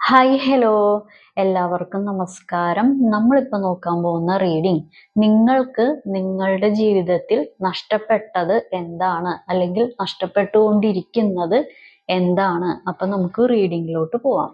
Hi hello എല്ലാവർക്കും നമസ്കാരം. നമ്മളിപ്പോൾ നോക്കാൻ പോകുന്ന റീഡിംഗ് നിങ്ങൾക്ക് നിങ്ങളുടെ ജീവിതത്തിൽ നഷ്ടപ്പെട്ടത് എന്താണ്? അല്ലെങ്കിൽ നഷ്ടപ്പെട്ടുകൊണ്ടിരിക്കുന്നത് എന്താണ്? അപ്പം നമുക്ക് റീഡിങ്ങിലോട്ട് പോവാം.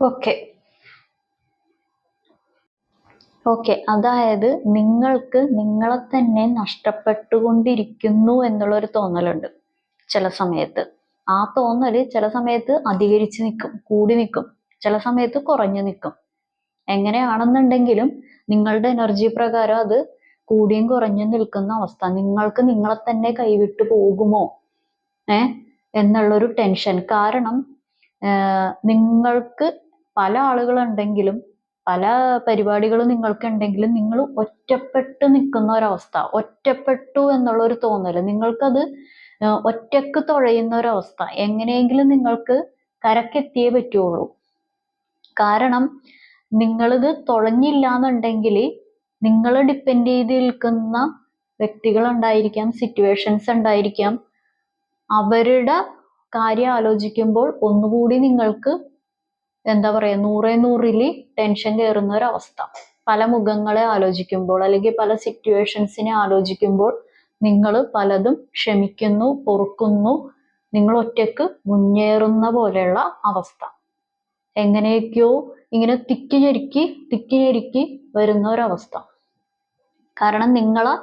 ഓക്കെ. ഓക്കെ അതായത് നിങ്ങൾക്ക് നിങ്ങളെ തന്നെ നഷ്ടപ്പെട്ടുകൊണ്ടിരിക്കുന്നു എന്നുള്ളൊരു തോന്നലുണ്ട് ചില സമയത്ത്. ആ തോന്നൽ ചില സമയത്ത് അധികരിച്ച് നിൽക്കും കൂടി നിൽക്കും ചില സമയത്ത് കുറഞ്ഞു നിൽക്കും എങ്ങനെയാണെന്നുണ്ടെങ്കിലും നിങ്ങളുടെ എനർജി പ്രകാരം അത് കൂടിയും കുറഞ്ഞും നിൽക്കുന്ന അവസ്ഥ നിങ്ങൾക്ക് നിങ്ങളെ തന്നെ കൈവിട്ടു പോകുമോ? ഏ? എന്നുള്ളൊരു ടെൻഷൻ കാരണം നിങ്ങൾക്ക് പല ആളുകളുണ്ടെങ്കിലും പല പരിപാടികൾ നിങ്ങൾക്കുണ്ടെങ്കിലും നിങ്ങൾ ഒറ്റപ്പെട്ട് നിൽക്കുന്ന ഒരവസ്ഥ ഒറ്റപ്പെട്ടു എന്നുള്ള ഒരു തോന്നൽ നിങ്ങൾക്കത് ഒറ്റയ്ക്ക് തുഴയുന്ന ഒരവസ്ഥ എങ്ങനെയെങ്കിലും നിങ്ങൾക്ക് കരക്കെത്തിയേ പറ്റുള്ളൂ. കാരണം നിങ്ങളിത് തുഴഞ്ഞില്ല എന്നുണ്ടെങ്കിൽ നിങ്ങൾ ഡിപ്പെൻഡ് ചെയ്ത് നിൽക്കുന്ന വ്യക്തികൾ ഉണ്ടായിരിക്കാം സിറ്റുവേഷൻസ് ഉണ്ടായിരിക്കാം. അവരുടെ കാര്യം ആലോചിക്കുമ്പോൾ ഒന്നുകൂടി നിങ്ങൾക്ക് എന്താ പറയാ നൂറേ നൂറിൽ ടെൻഷൻ കയറുന്ന ഒരവസ്ഥ പല മുഖങ്ങളെ ആലോചിക്കുമ്പോൾ അല്ലെങ്കിൽ പല സിറ്റുവേഷൻസിനെ ആലോചിക്കുമ്പോൾ നിങ്ങൾ പലതും ക്ഷമിക്കുന്നു പൊറുക്കുന്നു നിങ്ങൾ ഒറ്റയ്ക്ക് മുന്നേറുന്ന പോലെയുള്ള അവസ്ഥ. എങ്ങനെയൊക്കെയോ ഇങ്ങനെ തിക്കി ഞെരുക്കി തിക്കി ഞെരുക്കി വരുന്ന ഒരവസ്ഥ കാരണം നിങ്ങളെ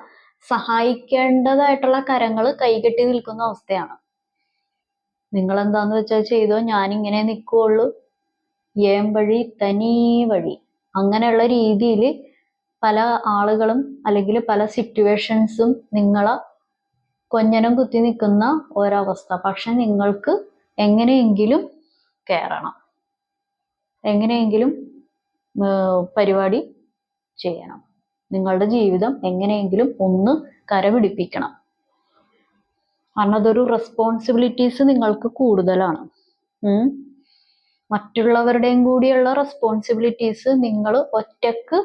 സഹായിക്കേണ്ടതായിട്ടുള്ള കരങ്ങൾ കൈകെട്ടി നിൽക്കുന്ന അവസ്ഥയാണ്. നിങ്ങൾ എന്താന്ന് വെച്ചാൽ ചെയ്തോ? ഞാൻ ഇങ്ങനെ നിൽക്കുള്ളൂ ഏം വഴി തനി വഴി. അങ്ങനെയുള്ള രീതിയിൽ പല ആളുകളും അല്ലെങ്കിൽ പല സിറ്റുവേഷൻസും നിങ്ങളെ കൊഞ്ഞനം കുത്തി നിൽക്കുന്ന ഒരവസ്ഥ. പക്ഷെ നിങ്ങൾക്ക് എങ്ങനെയെങ്കിലും കയറണം. എങ്ങനെയെങ്കിലും പരിപാടി ചെയ്യണം. നിങ്ങളുടെ ജീവിതം എങ്ങനെയെങ്കിലും ഒന്ന് കരപിടിപ്പിക്കണം. കാരണം അതൊരു റെസ്പോൺസിബിലിറ്റീസ് നിങ്ങൾക്ക് കൂടുതലാണ്. മറ്റുള്ളവരുടെയും കൂടിയുള്ള റെസ്പോൺസിബിലിറ്റീസ് നിങ്ങൾ ഒറ്റയ്ക്ക്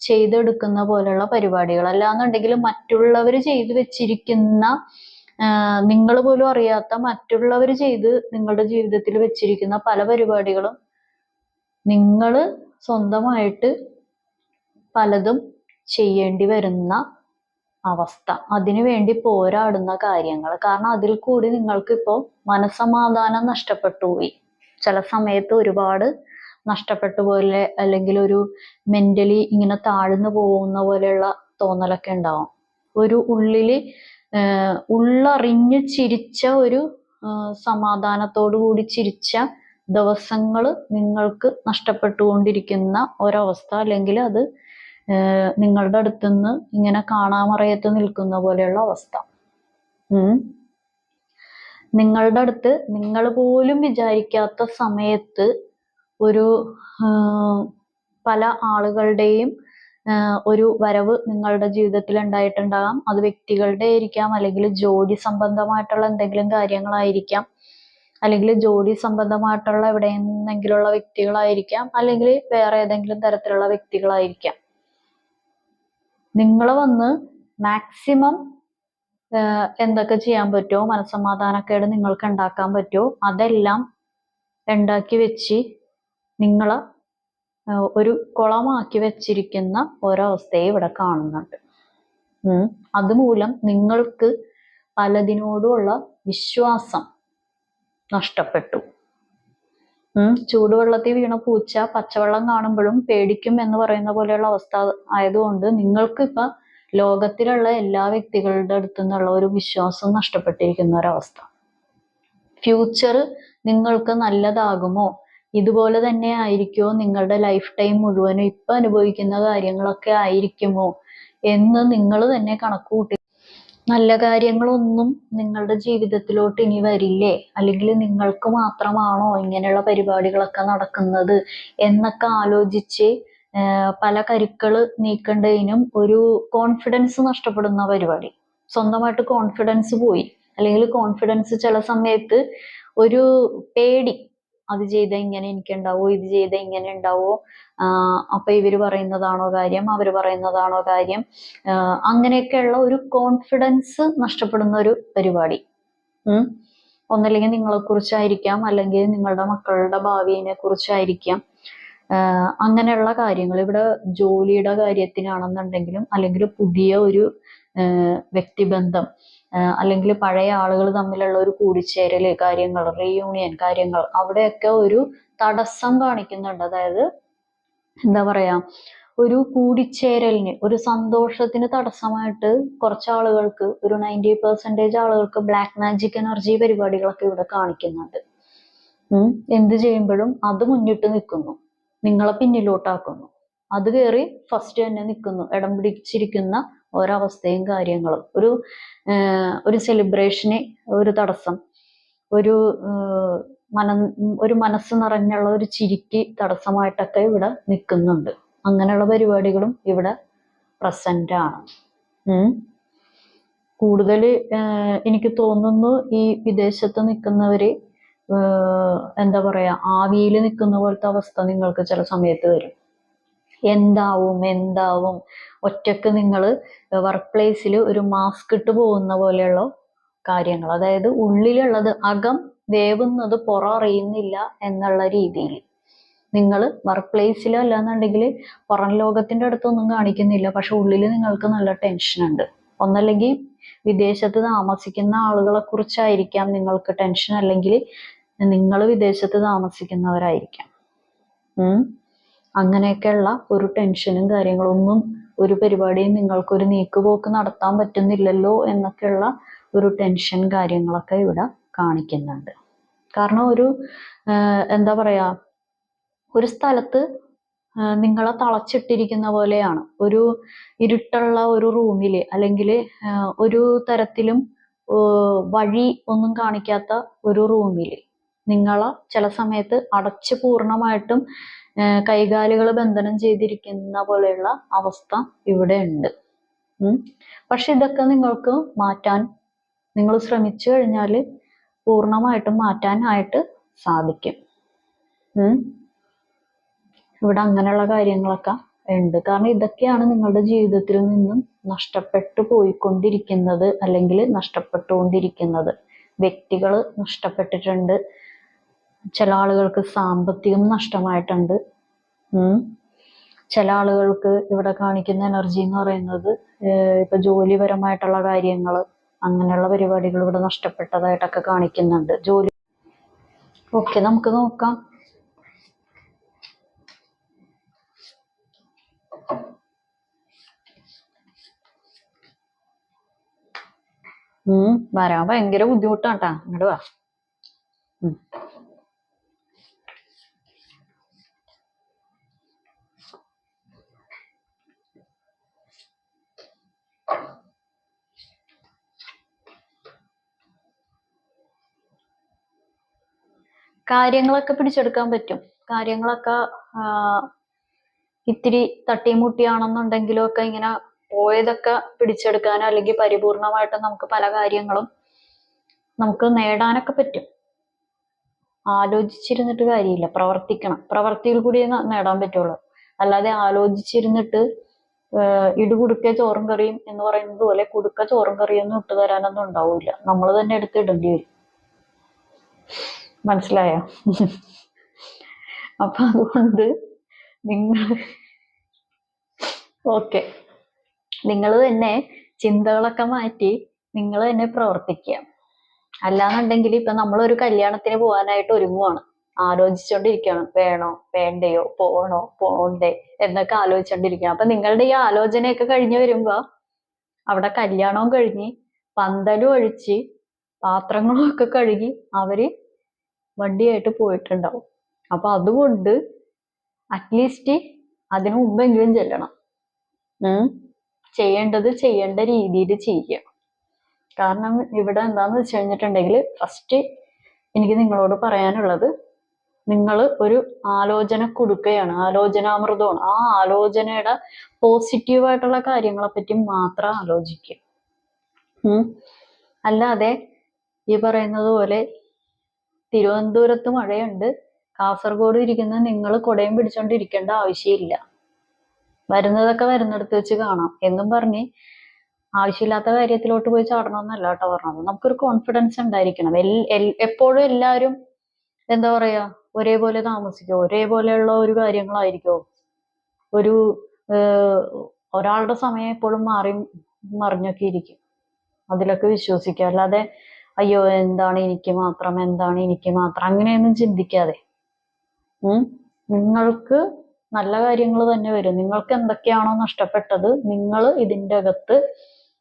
ചെയ്തെടുക്കുന്ന പോലെയുള്ള പരിപാടികൾ. അല്ലാന്നുണ്ടെങ്കിൽ മറ്റുള്ളവർ ചെയ്തു വെച്ചിരിക്കുന്ന നിങ്ങൾ പോലും അറിയാത്ത മറ്റുള്ളവർ ചെയ്ത് നിങ്ങളുടെ ജീവിതത്തിൽ വെച്ചിരിക്കുന്ന പല പരിപാടികളും നിങ്ങൾ സ്വന്തമായിട്ട് പലതും ചെയ്യേണ്ടി വരുന്ന അവസ്ഥ. അതിനു വേണ്ടി പോരാടുന്ന കാര്യങ്ങൾ. കാരണം അതിൽ കൂടി നിങ്ങൾക്ക് ഇപ്പോൾ മനസമാധാനം നഷ്ടപ്പെട്ടു പോയി. ചില സമയത്ത് ഒരുപാട് നഷ്ടപ്പെട്ടു പോലെ അല്ലെങ്കിൽ ഒരു മെന്റലി ഇങ്ങനെ താഴ്ന്നു പോകുന്ന പോലെയുള്ള തോന്നലൊക്കെ ഉണ്ടാവും ഒരു ഉള്ളിൽ ഉള്ളറിഞ്ഞു ചിരിച്ച ഒരു സമാധാനത്തോടു കൂടി ചിരിച്ച ദിവസങ്ങൾ നിങ്ങൾക്ക് നഷ്ടപ്പെട്ടുകൊണ്ടിരിക്കുന്ന ഒരവസ്ഥ അല്ലെങ്കിൽ അത് നിങ്ങളുടെ അടുത്തുനിന്ന് ഇങ്ങനെ കാണാമറയത്ത് നിൽക്കുന്ന പോലെയുള്ള അവസ്ഥ. നിങ്ങളുടെ അടുത്ത് നിങ്ങൾ പോലും വിചാരിക്കാത്ത സമയത്ത് ഒരു പല ആളുകളുടെയും ഒരു വരവ് നിങ്ങളുടെ ജീവിതത്തിൽ ഉണ്ടായിട്ടുണ്ടാകാം. അത് വ്യക്തികളുടെ ആയിരിക്കാം അല്ലെങ്കിൽ ജോലി സംബന്ധമായിട്ടുള്ള എന്തെങ്കിലും കാര്യങ്ങളായിരിക്കാം അല്ലെങ്കിൽ ജോലി സംബന്ധമായിട്ടുള്ള എവിടെ നിന്നെങ്കിലുള്ള വ്യക്തികളായിരിക്കാം അല്ലെങ്കിൽ വേറെ ഏതെങ്കിലും തരത്തിലുള്ള വ്യക്തികളായിരിക്കാം. നിങ്ങൾ വന്ന് മാക്സിമം എന്തൊക്കെ ചെയ്യാൻ പറ്റുമോ? മനസ്സമാധാനക്കേട് നിങ്ങൾക്ക് ഉണ്ടാക്കാൻ പറ്റുമോ? അതെല്ലാം ഉണ്ടാക്കി വെച്ച് നിങ്ങൾ ഒരു കുളമാക്കി വെച്ചിരിക്കുന്ന ഒരവസ്ഥയെ ഇവിടെ കാണുന്നുണ്ട്. അതുമൂലം നിങ്ങൾക്ക് പലതിനോടുമുള്ള വിശ്വാസം നഷ്ടപ്പെട്ടു. ചൂടുവെള്ളത്തിൽ വീണ പൂച്ച പച്ചവെള്ളം കാണുമ്പോഴും പേടിക്കും എന്ന് പറയുന്ന പോലെയുള്ള അവസ്ഥ ആയതുകൊണ്ട് നിങ്ങൾക്ക് ലോകത്തിലുള്ള എല്ലാ വ്യക്തികളുടെ അടുത്തു നിന്നുള്ള ഒരു വിശ്വാസം നഷ്ടപ്പെട്ടിരിക്കുന്ന ഒരവസ്ഥ. ഫ്യൂച്ചർ നിങ്ങൾക്ക് നല്ലതാകുമോ? ഇതുപോലെ തന്നെ ആയിരിക്കുമോ? നിങ്ങളുടെ ലൈഫ് ടൈം മുഴുവനും ഇപ്പൊ അനുഭവിക്കുന്ന കാര്യങ്ങളൊക്കെ ആയിരിക്കുമോ? എന്ന് നിങ്ങൾ തന്നെ കണക്ക് കൂട്ടി നല്ല കാര്യങ്ങളൊന്നും നിങ്ങളുടെ ജീവിതത്തിലോട്ട് ഇനി വരില്ലേ? അല്ലെങ്കിൽ നിങ്ങൾക്ക് മാത്രമാണോ ഇങ്ങനെയുള്ള പരിപാടികളൊക്കെ നടക്കുന്നത്? എന്നൊക്കെ ആലോചിച്ച് പല കരുക്കൾ നീക്കേണ്ടതിനും ഒരു കോൺഫിഡൻസ് നഷ്ടപ്പെടുന്ന പരിപാടി. സ്വന്തമായിട്ട് കോൺഫിഡൻസ് പോയി. അല്ലെങ്കിൽ കോൺഫിഡൻസ് ചില സമയത്ത് ഒരു പേടി. അത് ചെയ്ത ഇങ്ങനെ എനിക്കുണ്ടാവോ? ഇത് ചെയ്ത ഇങ്ങനെ ഉണ്ടാവോ? അപ്പൊ ഇവർ പറയുന്നതാണോ കാര്യം? അവർ പറയുന്നതാണോ കാര്യം? അങ്ങനെയൊക്കെയുള്ള ഒരു കോൺഫിഡൻസ് നഷ്ടപ്പെടുന്ന ഒരു പരിപാടി. ഒന്നല്ലെങ്കിൽ നിങ്ങളെ കുറിച്ചായിരിക്കാം അല്ലെങ്കിൽ നിങ്ങളുടെ മക്കളുടെ ഭാവിയെ കുറിച്ചായിരിക്കാം അങ്ങനെയുള്ള കാര്യങ്ങൾ. ഇവിടെ ജോലിയുടെ കാര്യത്തിനാണെന്നുണ്ടെങ്കിലും അല്ലെങ്കിൽ പുതിയ ഒരു വ്യക്തിബന്ധം അല്ലെങ്കിൽ പഴയ ആളുകൾ തമ്മിലുള്ള ഒരു കൂടിച്ചേരൽ കാര്യങ്ങൾ റീയൂണിയൻ കാര്യങ്ങൾ അവിടെയൊക്കെ ഒരു തടസ്സം കാണിക്കുന്നുണ്ട്. അതായത് എന്താ പറയാ ഒരു കൂടിച്ചേരലിന് ഒരു സന്തോഷത്തിന് തടസ്സമായിട്ട് കുറച്ച് ആളുകൾക്ക് ഒരു നയന്റി പെർസെന്റേജ് ആളുകൾക്ക് ബ്ലാക്ക് മാജിക് എനർജി പരിപാടികളൊക്കെ ഇവിടെ കാണിക്കുന്നുണ്ട്. എന്ത് ചെയ്യുമ്പോഴും അത് മുന്നിട്ട് നിൽക്കുന്നു. നിങ്ങളെ പിന്നിലോട്ടാക്കുന്നു. അത് കയറി ഫസ്റ്റ് തന്നെ നിൽക്കുന്നു. ഇടം പിടിച്ചിരിക്കുന്ന ഒരവസ്ഥയും കാര്യങ്ങളും. ഒരു ഒരു സെലിബ്രേഷന് ഒരു തടസ്സം. ഒരു മന ഒരു മനസ്സ് നിറഞ്ഞുള്ള ഒരു ചിരിക്ക് തടസ്സമായിട്ടൊക്കെ ഇവിടെ നിൽക്കുന്നുണ്ട്. അങ്ങനെയുള്ള പരിപാടികളും ഇവിടെ പ്രസന്റ് ആണ്. കൂടുതൽ എനിക്ക് തോന്നുന്നു ഈ വിദേശത്ത് നിൽക്കുന്നവര് എന്താ പറയാ ആവിയിൽ നിൽക്കുന്ന പോലത്തെ അവസ്ഥ നിങ്ങൾക്ക് ചില സമയത്ത് വരും. എന്താവും എന്താവും. ഒറ്റയ്ക്ക് നിങ്ങൾ വർക്ക് പ്ലേസിൽ ഒരു മാസ്ക് ഇട്ട് പോകുന്ന പോലെയുള്ള കാര്യങ്ങൾ. അതായത് ഉള്ളിലുള്ളത് അകം വേവുന്നത് പുറം അറിയുന്നില്ല എന്നുള്ള രീതിയിൽ. നിങ്ങൾ വർക്ക് പ്ലേസിലോ അല്ലാന്നുണ്ടെങ്കിൽ പുറം ലോകത്തിന്റെ അടുത്തൊന്നും കാണിക്കുന്നില്ല. പക്ഷെ ഉള്ളിൽ നിങ്ങൾക്ക് നല്ല ടെൻഷൻ ഉണ്ട്. ഒന്നല്ലെങ്കിൽ വിദേശത്ത് താമസിക്കുന്ന ആളുകളെ കുറിച്ചായിരിക്കാം നിങ്ങൾക്ക് ടെൻഷൻ അല്ലെങ്കിൽ നിങ്ങൾ വിദേശത്ത് താമസിക്കുന്നവരായിരിക്കാം. അങ്ങനെയൊക്കെയുള്ള ഒരു ടെൻഷനും കാര്യങ്ങളും ഒന്നും ഒരു പരിപാടിയും നിങ്ങൾക്കൊരു നീക്കുപോക്ക് നടത്താൻ പറ്റുന്നില്ലല്ലോ എന്നൊക്കെയുള്ള ഒരു ടെൻഷൻ കാര്യങ്ങളൊക്കെ ഇവിടെ കാണിക്കുന്നുണ്ട്. കാരണം ഒരു എന്താ പറയാ ഒരു സ്ഥലത്ത് നിങ്ങളെ തളച്ചിട്ടിരിക്കുന്ന പോലെയാണ്. ഒരു ഇരുട്ടുള്ള ഒരു റൂമിൽ അല്ലെങ്കിൽ ഒരു തരത്തിലും വഴി ഒന്നും കാണിക്കാത്ത ഒരു റൂമിൽ നിങ്ങളെ ചില സമയത്ത് അടച്ച് പൂർണമായിട്ടും കൈകാലുകൾ ബന്ധനം ചെയ്തിരിക്കുന്ന പോലെയുള്ള അവസ്ഥ ഇവിടെ ഉണ്ട് പക്ഷെ ഇതൊക്കെ നിങ്ങൾക്ക് മാറ്റാൻ നിങ്ങൾ ശ്രമിച്ചു കഴിഞ്ഞാൽ പൂർണമായിട്ടും മാറ്റാനായിട്ട് സാധിക്കും. ഇവിടെ അങ്ങനെയുള്ള കാര്യങ്ങളൊക്കെ ഉണ്ട്. കാരണം ഇതൊക്കെയാണ് നിങ്ങളുടെ ജീവിതത്തിൽ നിന്നും നഷ്ടപ്പെട്ടു പോയിക്കൊണ്ടിരിക്കുന്നത് അല്ലെങ്കിൽ നഷ്ടപ്പെട്ടുകൊണ്ടിരിക്കുന്നത്. വ്യക്തികൾ നഷ്ടപ്പെട്ടിട്ടുണ്ട്. ചില ആളുകൾക്ക് സാമ്പത്തികം നഷ്ടമായിട്ടുണ്ട്. ചില ആളുകൾക്ക് ഇവിടെ കാണിക്കുന്ന എനർജി എന്ന് പറയുന്നത് ഇപ്പൊ ജോലിപരമായിട്ടുള്ള കാര്യങ്ങൾ അങ്ങനെയുള്ള പരിപാടികൾ ഇവിടെ നഷ്ടപ്പെട്ടതായിട്ടൊക്കെ കാണിക്കുന്നുണ്ട്. ജോലി. ഓക്കെ നമുക്ക് നോക്കാം. വരാൻ ഭയങ്കര ബുദ്ധിമുട്ടാട്ടാ ഇങ്ങോട്ട് വാ. കാര്യങ്ങളൊക്കെ പിടിച്ചെടുക്കാൻ പറ്റും. കാര്യങ്ങളൊക്കെ ഇത്തിരി തട്ടിമുട്ടിയാണെന്നുണ്ടെങ്കിലും ഒക്കെ ഇങ്ങനെ പോയതൊക്കെ പിടിച്ചെടുക്കാനോ അല്ലെങ്കിൽ പരിപൂർണമായിട്ട് നമുക്ക് പല കാര്യങ്ങളും നമുക്ക് നേടാനൊക്കെ പറ്റും. ആലോചിച്ചിരുന്നിട്ട് കാര്യമില്ല. പ്രവർത്തിക്കണം. പ്രവർത്തിയിൽ കൂടി നേടാൻ പറ്റുള്ളൂ. അല്ലാതെ ആലോചിച്ചിരുന്നിട്ട് ഇടുകുടുക്ക ചോറും കറിയും എന്ന് പറയുന്നത് പോലെ കുടുക്ക ചോറും കറിയൊന്നും ഇട്ട് തരാനൊന്നും ഉണ്ടാവില്ല. നമ്മൾ തന്നെ എടുത്ത് ഇടേണ്ടി വരും. മനസ്സിലായോ? അപ്പൊ അതുകൊണ്ട് നിങ്ങൾ ഓക്കെ. നിങ്ങൾ തന്നെ ചിന്തകളൊക്കെ മാറ്റി നിങ്ങൾ തന്നെ പ്രവർത്തിക്കുക. അല്ലാന്നുണ്ടെങ്കിൽ ഇപ്പൊ നമ്മളൊരു കല്യാണത്തിന് പോകാനായിട്ട് ഒരുങ്ങുവാണ്. ആലോചിച്ചുകൊണ്ടിരിക്കുകയാണ് വേണോ? വേണ്ടയോ? പോണോ? പോണ്ടേ? എന്നൊക്കെ ആലോചിച്ചുകൊണ്ടിരിക്കുകയാണ് അപ്പൊ നിങ്ങളുടെ ഈ ആലോചനയൊക്കെ കഴിഞ്ഞു വരുമ്പോ അവിടെ കല്യാണവും കഴിഞ്ഞ് പന്തലും ഒഴിച്ച് പാത്രങ്ങളും ഒക്കെ കഴുകി അവർ വണ്ടിയായിട്ട് പോയിട്ടുണ്ടാവും. അപ്പൊ അതുകൊണ്ട് അറ്റ്ലീസ്റ്റ് അതിനു മുമ്പെങ്കിലും ചെല്ലണം. ചെയ്യേണ്ടത് ചെയ്യേണ്ട രീതിയിൽ ചെയ്യുക. കാരണം ഇവിടെ എന്താന്ന് വെച്ച് കഴിഞ്ഞിട്ടുണ്ടെങ്കിൽ ഫസ്റ്റ് എനിക്ക് നിങ്ങളോട് പറയാനുള്ളത് നിങ്ങൾ ഒരു ആലോചന കൊടുക്കുകയാണ്. ആലോചനാമൃതമാണ്. ആ ആലോചനയുടെ പോസിറ്റീവ് ആയിട്ടുള്ള കാര്യങ്ങളെ പറ്റി മാത്രം ആലോചിക്കുക. അല്ലാതെ ഈ പറയുന്നത് പോലെ തിരുവനന്തപുരത്ത് മഴയുണ്ട്. കാസർഗോഡ് ഇരിക്കുന്ന നിങ്ങൾ കുടയും പിടിച്ചോണ്ട് ഇരിക്കേണ്ട ആവശ്യമില്ല. വരുന്നതൊക്കെ വരുന്നിടത്ത് വെച്ച് കാണാം. എന്നും പറഞ്ഞ് ആവശ്യമില്ലാത്ത കാര്യത്തിലോട്ട് പോയി ചാടണമെന്നല്ല കേട്ടോ പറഞ്ഞത്. നമുക്കൊരു കോൺഫിഡൻസ് ഉണ്ടായിരിക്കണം. എപ്പോഴും എല്ലാവരും എന്താ പറയാ ഒരേപോലെ താമസിക്കോ ഒരേപോലെയുള്ള ഒരു കാര്യങ്ങളായിരിക്കോ? ഒരു ഒരാളുടെ സമയം എപ്പോഴും മാറി മറിഞ്ഞൊക്കെ ഇരിക്കും. അതിലൊക്കെ വിശ്വസിക്കുക. അല്ലാതെ അയ്യോ എന്താണ് എനിക്ക് മാത്രം എന്താണ് എനിക്ക് മാത്രം? അങ്ങനെയൊന്നും ചിന്തിക്കാതെ. ഉം? നിങ്ങൾക്ക് നല്ല കാര്യങ്ങൾ തന്നെ വരും. നിങ്ങൾക്ക് എന്തൊക്കെയാണോ നഷ്ടപ്പെട്ടത് നിങ്ങൾ ഇതിന്റെ അകത്ത്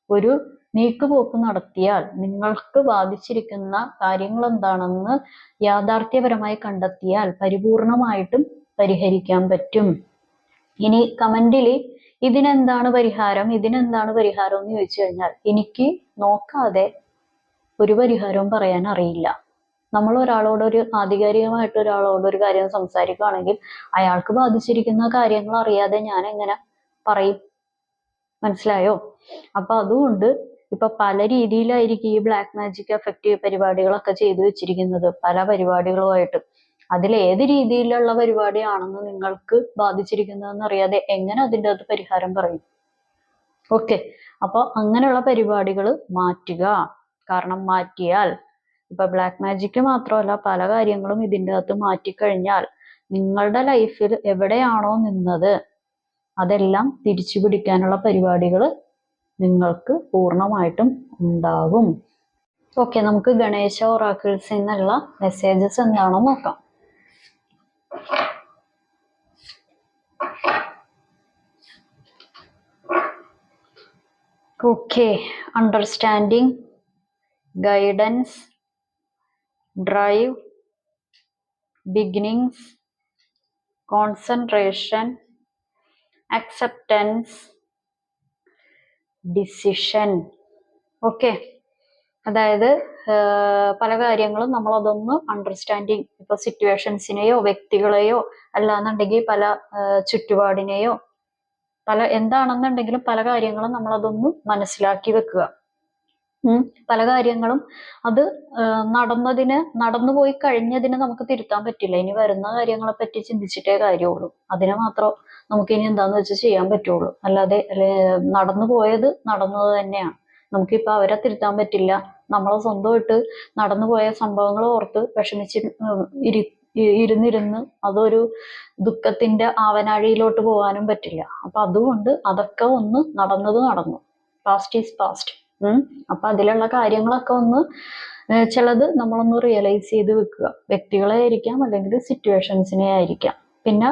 ഒരു നീക്കുപോക്ക് നടത്തിയാൽ നിങ്ങൾക്ക് ബാധിച്ചിരിക്കുന്ന കാര്യങ്ങൾ എന്താണെന്ന് യാഥാർത്ഥ്യപരമായി കണ്ടെത്തിയാൽ പരിപൂർണമായിട്ടും പരിഹരിക്കാൻ പറ്റും. ഇനി കമന്റിൽ ഇതിനെന്താണ് പരിഹാരം ഇതിനെന്താണ് പരിഹാരം എന്ന് ചോദിച്ചു കഴിഞ്ഞാൽ എനിക്ക് നോക്കാതെ ഒരു പരിഹാരവും പറയാൻ അറിയില്ല. നമ്മൾ ഒരാളോട് ഒരു ആധികാരികമായിട്ട് ഒരാളോട് ഒരു കാര്യം സംസാരിക്കുകയാണെങ്കിൽ അയാൾക്ക് ബാധിച്ചിരിക്കുന്ന കാര്യങ്ങൾ അറിയാതെ ഞാൻ എങ്ങനെ പറയും? മനസ്സിലായോ? അപ്പൊ അതുകൊണ്ട് ഇപ്പൊ പല രീതിയിലായിരിക്കും ഈ ബ്ലാക്ക് മാജിക് എഫക്റ്റീവ് പരിപാടികളൊക്കെ ചെയ്തു വെച്ചിരിക്കുന്നത്. പല പരിപാടികളുമായിട്ട്. അതിൽ ഏത് രീതിയിലുള്ള പരിപാടിയാണെന്ന് നിങ്ങൾക്ക് ബാധിച്ചിരിക്കുന്നതെന്ന് അറിയാതെ എങ്ങനെ അതിന്റെ അത് പരിഹാരം പറയും? ഓക്കെ. അപ്പോൾ അങ്ങനെയുള്ള പരിപാടികൾ മാറ്റുക. കാരണം മാറ്റിയാൽ. ഇപ്പൊ ബ്ലാക്ക് മാജിക് മാത്രമല്ല പല കാര്യങ്ങളും ഇതിന്റെ അകത്ത് മാറ്റിക്കഴിഞ്ഞാൽ നിങ്ങളുടെ ലൈഫിൽ എവിടെയാണോ നിന്നത് അതെല്ലാം തിരിച്ചു പിടിക്കാനുള്ള പരിപാടികൾ നിങ്ങൾക്ക് പൂർണമായിട്ടും ഉണ്ടാകും. ഓക്കെ നമുക്ക് ഗണേശ ഒറാക്കിൾസിൽ നിന്നുള്ള മെസ്സേജസ് എന്താണോ നോക്കാം. Okay understanding guidance drive beginnings concentration acceptance decision okay അതായത് പല കാര്യങ്ങളും നമ്മൾ അതൊന്ന് അണ്ടർസ്റ്റാൻഡിങ് ഇപ്പൊ സിറ്റുവേഷൻസിനെയോ വ്യക്തികളെയോ അല്ലാന്നുണ്ടെങ്കിൽ പല ചുറ്റുപാടിനെയോ പല എന്താണെന്നുണ്ടെങ്കിലും പല കാര്യങ്ങളും നമ്മൾ മനസ്സിലാക്കി വെക്കുക. പല കാര്യങ്ങളും അത് നടന്നതിന് നടന്നു പോയി കഴിഞ്ഞതിന് നമുക്ക് തിരുത്താൻ പറ്റില്ല. ഇനി വരുന്ന കാര്യങ്ങളെ പറ്റി ചിന്തിച്ചിട്ടേ കാര്യമുള്ളൂ. അതിനെ മാത്രം നമുക്ക് ഇനി എന്താന്ന് വെച്ചാൽ ചെയ്യാൻ പറ്റുള്ളൂ. അല്ലാതെ അല്ലെ നടന്നു പോയത് നടന്നത് തന്നെയാണ്. നമുക്കിപ്പോ അവരെ തിരുത്താൻ പറ്റില്ല. നമ്മളെ സ്വന്തമായിട്ട് നടന്നു പോയ സംഭവങ്ങൾ ഓർത്ത് വിഷമിച്ച് ഇരി ഇരുന്നിരുന്ന് അതൊരു ദുഃഖത്തിന്റെ ആവനാഴിയിലോട്ട് പോകാനും പറ്റില്ല. അപ്പൊ അതുകൊണ്ട് അതൊക്കെ ഒന്ന് നടന്നത് നടന്നു. പാസ്റ്റ് ഈസ് പാസ്റ്റ് അപ്പൊ അതിലുള്ള കാര്യങ്ങളൊക്കെ ഒന്ന് ചിലത് നമ്മളൊന്ന് റിയലൈസ് ചെയ്ത് വെക്കുക. വ്യക്തികളെ ആയിരിക്കാം അല്ലെങ്കിൽ സിറ്റുവേഷൻസിനെ ആയിരിക്കാം. പിന്നെ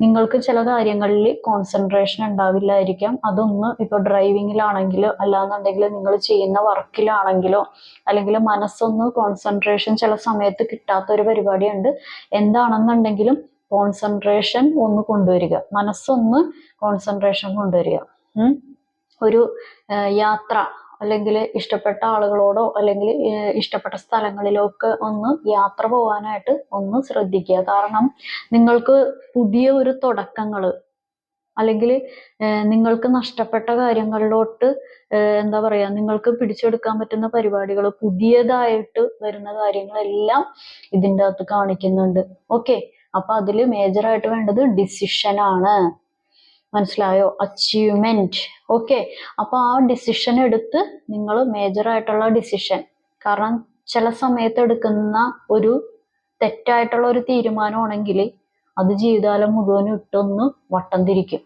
നിങ്ങൾക്ക് ചില കാര്യങ്ങളിൽ കോൺസെൻട്രേഷൻ ഉണ്ടാവില്ലായിരിക്കാം. അതൊന്ന് ഇപ്പൊ ഡ്രൈവിങ്ങിലാണെങ്കിലോ അല്ലാന്നുണ്ടെങ്കിൽ നിങ്ങൾ ചെയ്യുന്ന വർക്കിലാണെങ്കിലോ അല്ലെങ്കിൽ മനസ്സൊന്ന് കോൺസെൻട്രേഷൻ ചില സമയത്ത് കിട്ടാത്ത ഒരു പരിപാടിയുണ്ട്. എന്താണെന്നുണ്ടെങ്കിലും കോൺസെൻട്രേഷൻ ഒന്ന് കൊണ്ടുവരിക. മനസ്സൊന്ന് കോൺസെൻട്രേഷൻ കൊണ്ടുവരിക. ഒരു യാത്ര അല്ലെങ്കിൽ ഇഷ്ടപ്പെട്ട ആളുകളോടോ അല്ലെങ്കിൽ ഇഷ്ടപ്പെട്ട സ്ഥലങ്ങളിലോ ഒക്കെ ഒന്ന് യാത്ര പോകാനായിട്ട് ഒന്ന് ശ്രദ്ധിക്കുക. കാരണം നിങ്ങൾക്ക് പുതിയ ഒരു തുടക്കങ്ങൾ അല്ലെങ്കിൽ നിങ്ങൾക്ക് നഷ്ടപ്പെട്ട കാര്യങ്ങളിലോട്ട് എന്താ പറയാ നിങ്ങൾക്ക് പിടിച്ചെടുക്കാൻ പറ്റുന്ന പരിപാടികൾ പുതിയതായിട്ട് വരുന്ന കാര്യങ്ങളെല്ലാം ഇതിന്റെ അകത്ത് കാണിക്കുന്നുണ്ട്. ഓക്കെ? അപ്പൊ അതിൽ മേജറായിട്ട് വേണ്ടത് ഡിസിഷനാണ് മനസ്സിലായോ? അച്ചീവ്മെന്റ് ഓക്കെ അപ്പൊ ആ ഡിസിഷൻ എടുത്ത് നിങ്ങൾ മേജർ ആയിട്ടുള്ള ഡിസിഷൻ കാരണം ചില സമയത്ത് എടുക്കുന്ന ഒരു തെറ്റായിട്ടുള്ള ഒരു തീരുമാനമാണെങ്കിൽ അത് ജീവിതകാലം മുഴുവനും ഇട്ടൊന്ന് വട്ടം തിരിക്കും.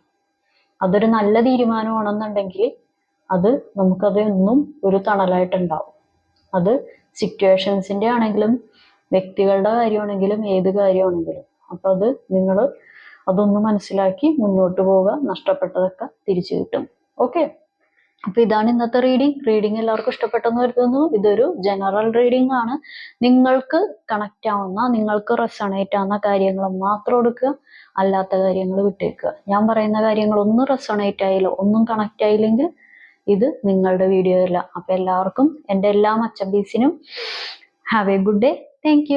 അതൊരു നല്ല തീരുമാനമാണെന്നുണ്ടെങ്കിൽ അത് നമുക്കത് എന്നും ഒരു തണലായിട്ടുണ്ടാവും. അത് സിറ്റുവേഷൻസിന്റെ ആണെങ്കിലും വ്യക്തികളുടെ കാര്യമാണെങ്കിലും ഏത് കാര്യമാണെങ്കിലും. അപ്പൊ അത് നിങ്ങൾ അതൊന്ന് മനസ്സിലാക്കി മുന്നോട്ട് പോവുക നഷ്ടപ്പെട്ടതൊക്കെ തിരിച്ചു കിട്ടും. ഓക്കെ അപ്പൊ ഇതാണ് ഇന്നത്തെ റീഡിംഗ് റീഡിംഗ് എല്ലാവർക്കും ഇഷ്ടപ്പെട്ടെന്ന് കരുതുന്നു. ഇതൊരു ജനറൽ റീഡിംഗ് ആണ്. നിങ്ങൾക്ക് കണക്റ്റ് ആവുന്ന നിങ്ങൾക്ക് റെസണേറ്റ് ആവുന്ന കാര്യങ്ങൾ മാത്രം എടുക്കുക അല്ലാത്ത കാര്യങ്ങൾ വിട്ടേക്കുക. ഞാൻ പറയുന്ന കാര്യങ്ങൾ ഒന്നും റെസണേറ്റ് ആയില്ല ഒന്നും കണക്റ്റ് ആയില്ലെങ്കിൽ ഇത് നിങ്ങളുടെ വീഡിയോ അല്ല. അപ്പൊ എല്ലാവർക്കും എന്റെ എല്ലാ മച്ചബീസിനും have a good day thank